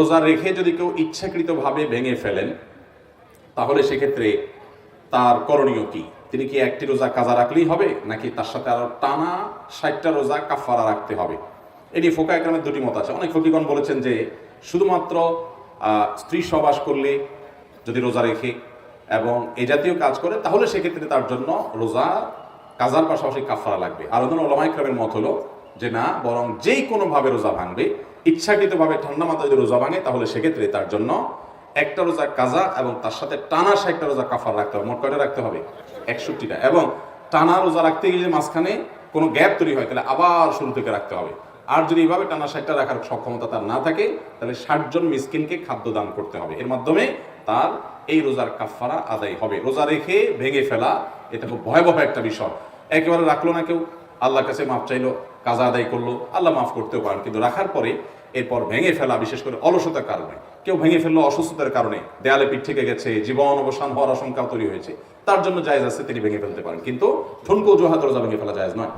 রোজা রেখে যদি কেউ ইচ্ছাকৃতভাবে ভেঙে ফেলেন, তাহলে সেক্ষেত্রে তার করণীয় কি? তিনি কি একটি রোজা কাজা রাখলেই হবে, নাকি তার সাথে আরও টানা ষাটটা রোজা কাফারা রাখতে হবে? এটি ফোকা একরামের দুটি মত আছে। অনেক ফকিগণ বলেছেন যে শুধুমাত্র স্ত্রী সবাস করলে যদি রোজা রেখে এবং এ জাতীয় কাজ করে, তাহলে সেক্ষেত্রে তার জন্য রোজা কাজার পাশাপাশি কাফারা লাগবে। আর অন্য ওলামাইক্রামের মত হলো যে না, বরং যেই কোনোভাবে রোজা ভাঙবে, ইচ্ছাকৃতভাবে ঠান্ডা মাথায় যদি রোজা ভাঙে, তাহলে সেক্ষেত্রে তার জন্য একটা রোজা কাজা এবং তার সাথে টানা ষাটটা রোজা কাফার রাখতে হবে। মোট কয়টা রাখতে হবে? একষট্টিটা। এবং টানা রোজা রাখতে যদি মাঝখানে কোনো গ্যাপ তৈরি হয়, তাহলে আবার শুরু থেকে রাখতে হবে। আর যদি এইভাবে টানা ষাটটা রাখার সক্ষমতা তার না থাকে, তাহলে ষাট জন মিসকিনকে খাদ্য দান করতে হবে। এর মাধ্যমে তার এই রোজার কাফারা আদায় হবে। রোজা রেখে ভেঙে ফেলা, এটা খুব ভয়াবহ একটা বিষয়। একেবারে রাখল না কেউ? আল্লাহর কাছে মাফ চাইলো, কাজা আদায় করল, আল্লাহ মাফ করতেও পারেন। কিন্তু রাখার পরে এরপর ভেঙে ফেলা, বিশেষ করে অলসতার কারণে, কেউ ভেঙে ফেলল অসুস্থতার কারণে, দেয়ালে পিঠ থেকে গেছে, জীবন অবসান হওয়ার আশঙ্কা তৈরি হয়েছে, তার জন্য জায়জ আছে তিনি ভেঙে ফেলতে পারেন। কিন্তু ঠুনকো জোহাত রোজা ভেঙে ফেলা জায়জ নয়।